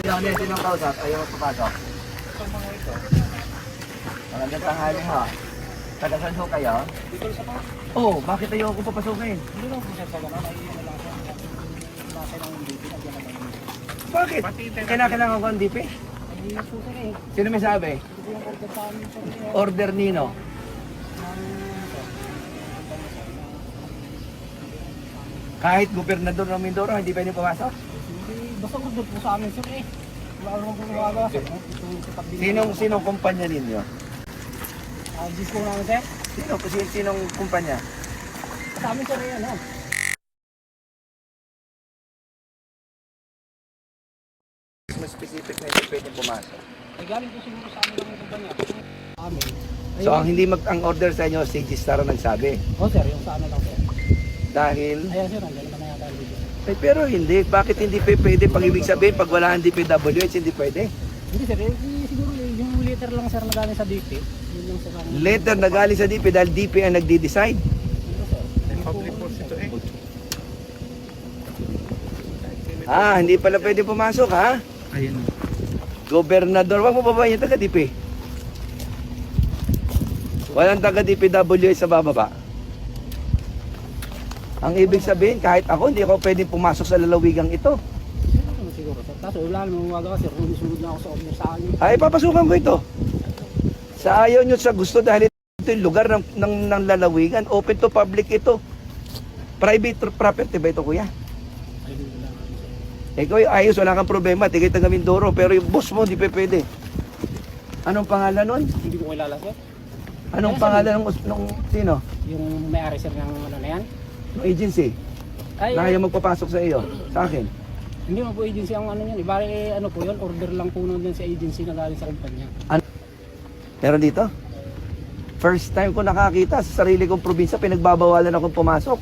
Sino ano sino ang kausap? Ayaw papasok. Itong mga ito. Magandang tanghali ho. Taga saan ho kayo? Dito sa mga. Oo, oh, bakit ayaw ko papasukin? Hindi lang siya sa gano'n. Ay, yun na lang siya. Nasa ng dito. Nandiyan naman yun. Bakit? Kailangan ko ang DP? Hindi na sir eh. Sino may sabi? Order nino. Kahit gobernador ng Mindoro, hindi pwede pumasok? Basta order po sa amin sir eh. Wala po gumagawa sir. Ito. Sinong, sinong kumpanya ninyo? Ah, Diyos po namin sir. Sino? Kasi sinong kumpanya? Sa amin sir eh, ano. Mas specific na hindi pwede pumasok. Ay, galing po siguro sa amin ng kumpanya. Amin. So ang hindi mag ang order sa inyo, si Star ang nagsabi. Oh sir, yung sa ano lang sir. Dahil, Ayan sir, ang video. Eh, pero hindi. Bakit hindi pa pwede? Pag ibig sabihin, pag wala ang DPWH, hindi pwede. Hindi sir, eh, siguro eh, yung letter lang sir na galing sa DP. Yun lang sa kanya. Letter na galing sa DP dahil DP ang nagdi-decide. Ito, sir. Public ito eh. Ah, hindi pala pwede pumasok ha? Ayun. Gobernador, wag mo babayin taga DP. Walang taga DPWH sa bababa. Ang ibig sabihin, kahit ako, hindi ako pwedeng pumasok sa lalawigang ito. Siguro sir. Kaso wala naman gumagawa sir. Kung sunod na ako sa akin. Ay, papasukan ko ito. Sa ayaw nyo sa gusto dahil ito yung lugar ng, ng, ng lalawigan. Open to public ito. Private property ba ito, kuya? Ikaw yung ayos, wala kang problema. Tigay taga Mindoro. Pero yung boss mo, hindi pa pwede. Anong pangalan nun? Hindi ko kilala sir. Anong Kaya pangalan ng, ng sino? Yung may-ari sir ng ano na yan. Ng agency. Ay, Na ayaw magpapasok sa iyo. Sa akin. hindi mo po agency ang ano yan. Ibari eh, ano po yun, order lang po nun din sa agency na galing sa kumpanya. Meron dito? First time ko nakakita sa sarili kong probinsya, pinagbabawalan akong pumasok.